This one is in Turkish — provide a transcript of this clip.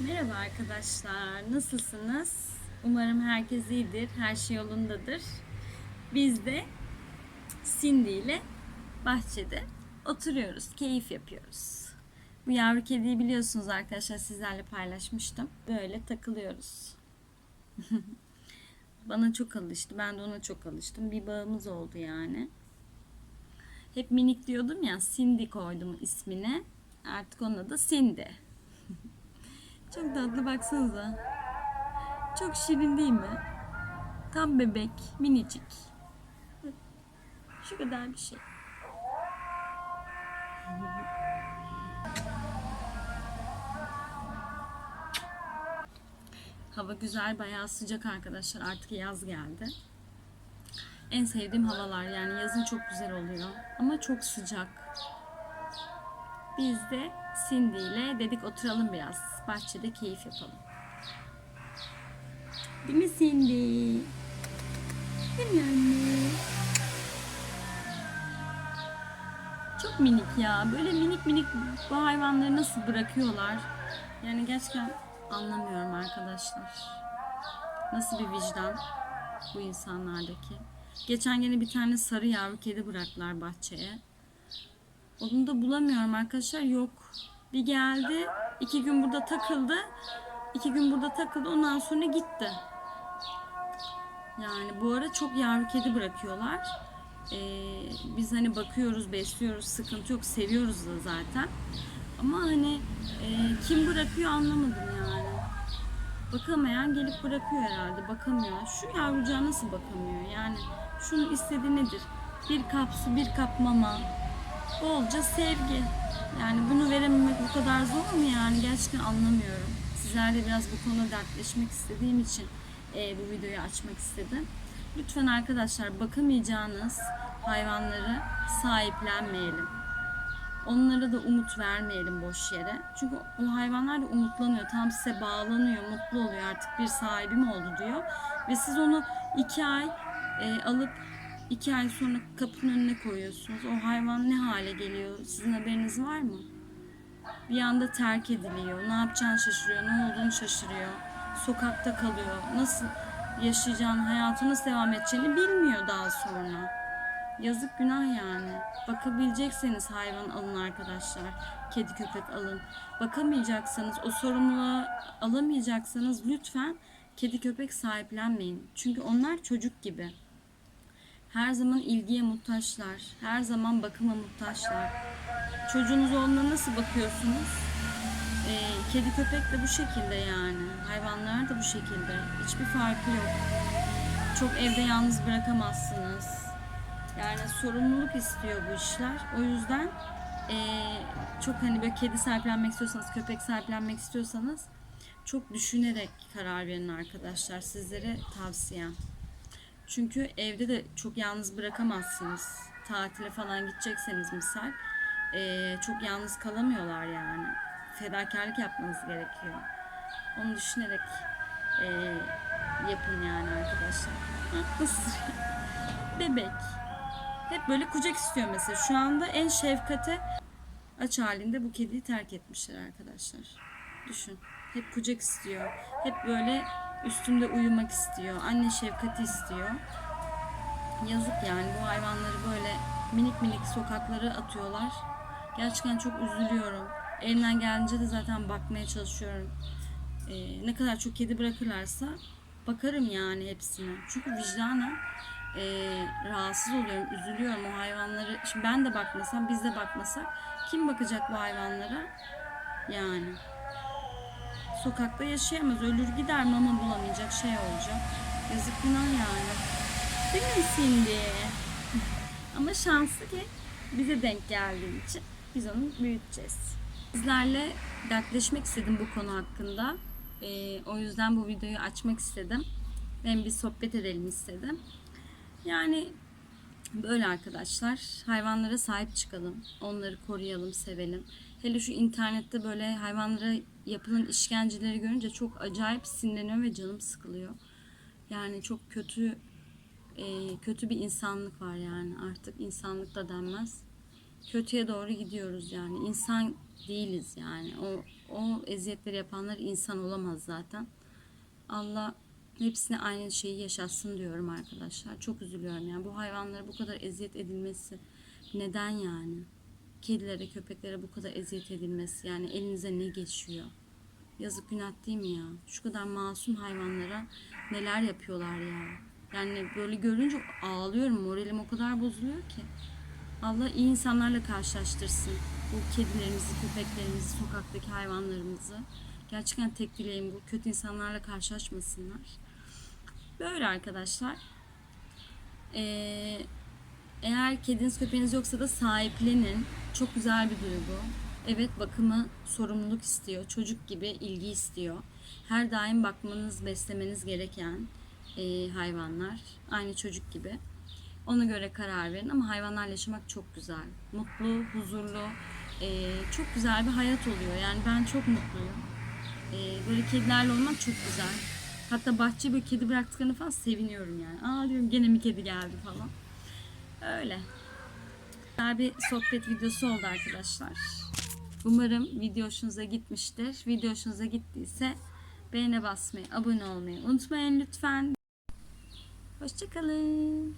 Merhaba arkadaşlar, nasılsınız? Umarım herkes iyidir, her şey yolundadır. Biz de Cindy ile bahçede oturuyoruz, keyif yapıyoruz. Bu yavru kediyi biliyorsunuz arkadaşlar, sizlerle paylaşmıştım. Böyle takılıyoruz. Bana çok alıştı, ben de ona çok alıştım. Bir bağımız oldu yani. Hep minik diyordum ya, Cindy koydum ismine. Artık onun adı Cindy. Çok tatlı baksanıza. Çok şirin değil mi? Tam bebek, minicik. Şu kadar bir şey. Hava güzel, bayağı sıcak arkadaşlar. Artık yaz geldi. En sevdiğim havalar yani yazın çok güzel oluyor. Ama çok sıcak. Biz de Cindy ile dedik oturalım biraz. Bahçede keyif yapalım. Değil mi Cindy? Değil mi anne? Çok minik ya. Böyle minik minik bu hayvanları nasıl bırakıyorlar? Yani gerçekten anlamıyorum arkadaşlar. Nasıl bir vicdan bu insanlardaki. Geçen gene bir tane sarı yavru kedi bıraktılar bahçeye. Onu da bulamıyorum arkadaşlar. Yok. Bir geldi. iki gün burada takıldı. iki gün burada takıldı. Ondan sonra gitti. Yani bu ara çok yavru kedi bırakıyorlar. Ee, biz hani bakıyoruz, besliyoruz. Sıkıntı yok. Seviyoruz da zaten. Ama hani e, kim bırakıyor anlamadım yani. Bakamayan gelip bırakıyor herhalde. Bakamıyor. Şu yavrucağa nasıl bakamıyor? Yani şunun istediği nedir? Bir kap su, bir kap mama, bolca sevgi. Yani bunu verememek bu kadar zor mu yani? Gerçekten anlamıyorum. Sizlerle biraz bu konuda dertleşmek istediğim için e, bu videoyu açmak istedim. Lütfen arkadaşlar bakamayacağınız hayvanları sahiplenmeyelim. Onlara da umut vermeyelim boş yere. Çünkü o hayvanlar da umutlanıyor. Tam size bağlanıyor, mutlu oluyor. Artık bir sahibim oldu diyor. Ve siz onu iki ay e, alıp iki ay sonra kapının önüne koyuyorsunuz. O hayvan ne hale geliyor? Sizin haberiniz var mı? Bir anda terk ediliyor. Ne yapacağını şaşırıyor. Ne olduğunu şaşırıyor. Sokakta kalıyor. Nasıl yaşayacağını, hayatı nasıl devam edeceğini bilmiyor daha sonra. Yazık günah yani. Bakabilecekseniz hayvan alın arkadaşlar. Kedi köpek alın. Bakamayacaksanız, o sorumluluğu alamayacaksanız lütfen kedi köpek sahiplenmeyin. Çünkü onlar çocuk gibi. Her zaman ilgiye muhtaçlar. Her zaman bakıma muhtaçlar. Çocuğunuz olduğuna nasıl bakıyorsunuz? Ee, kedi köpek de bu şekilde yani. Hayvanlar da bu şekilde. Hiçbir farkı yok. Çok evde yalnız bırakamazsınız. Yani sorumluluk istiyor bu işler. O yüzden ee, çok hani böyle kedi sahiplenmek istiyorsanız, köpek sahiplenmek istiyorsanız çok düşünerek karar verin arkadaşlar. Sizlere tavsiyem. Çünkü evde de çok yalnız bırakamazsınız. Tatile falan gidecekseniz misal eee, çok yalnız kalamıyorlar yani. Fedakarlık yapmanız gerekiyor. Onu düşünerek eee, yapın yani arkadaşlar. Hah, Nasıl? Bebek. Hep böyle kucak istiyor mesela. Şu anda en şefkate aç halinde bu kediyi terk etmişler arkadaşlar. Düşün. Hep kucak istiyor. Hep böyle üstünde uyumak istiyor. Anne şefkati istiyor. Yazık yani bu hayvanları böyle minik minik sokaklara atıyorlar. Gerçekten çok üzülüyorum. Elimden geldiğince de zaten bakmaya çalışıyorum. Ee, ne kadar çok kedi bırakırlarsa bakarım yani hepsine. Çünkü vicdanen e, rahatsız oluyorum, üzülüyorum o hayvanları. Şimdi ben de bakmasam, biz de bakmasak kim bakacak bu hayvanlara? Yani sokakta yaşayamaz. Ölür gider mama bulamayacak şey olacak. Yazık günah yani. Değil mi Cindy? Ama şanslı ki bize denk geldiği için biz onu büyüteceğiz. Sizlerle dertleşmek istedim bu konu hakkında. Ee, o yüzden bu videoyu açmak istedim. Hem bir sohbet edelim istedim. Yani Böyle arkadaşlar. Hayvanlara sahip çıkalım. Onları koruyalım, sevelim. Hele şu internette böyle hayvanlara yapılan işkenceleri görünce çok acayip sinirleniyorum ve canım sıkılıyor. Yani çok kötü e, kötü bir insanlık var yani artık insanlık da denmez. Kötüye doğru gidiyoruz yani. İnsan değiliz yani. O, o eziyetleri yapanlar insan olamaz zaten. Allah hepsine aynı şeyi yaşatsın diyorum arkadaşlar. Çok üzülüyorum yani bu hayvanlara bu kadar eziyet edilmesi neden yani? Kedilere, köpeklere bu kadar eziyet edilmesi yani elinize ne geçiyor? Yazık günah değil mi ya? Şu kadar masum hayvanlara neler yapıyorlar ya? Yani böyle görünce ağlıyorum. Moralim o kadar bozuluyor ki. Allah iyi insanlarla karşılaştırsın. Bu kedilerimizi, köpeklerimizi, sokaktaki hayvanlarımızı. Gerçekten tek dileğim bu. Kötü insanlarla karşılaşmasınlar. Böyle arkadaşlar. Ee, eğer kediniz köpeğiniz yoksa da sahiplenin. Çok güzel bir duygu. Evet bakımı sorumluluk istiyor. Çocuk gibi ilgi istiyor. Her daim bakmanız, beslemeniz gereken e, hayvanlar. Aynı çocuk gibi. Ona göre karar verin ama hayvanlarla yaşamak çok güzel. Mutlu, huzurlu, e, çok güzel bir hayat oluyor. Yani ben çok mutluyum. E, böyle kedilerle olmak çok güzel. Hatta bahçeye böyle kedi bıraktıklarını falan seviniyorum yani. Aa diyorum gene mi kedi geldi falan. Öyle. Güzel bir sohbet videosu oldu arkadaşlar. Umarım video hoşunuza gitmiştir. Video hoşunuza gittiyse beğene basmayı, abone olmayı unutmayın lütfen. Hoşçakalın.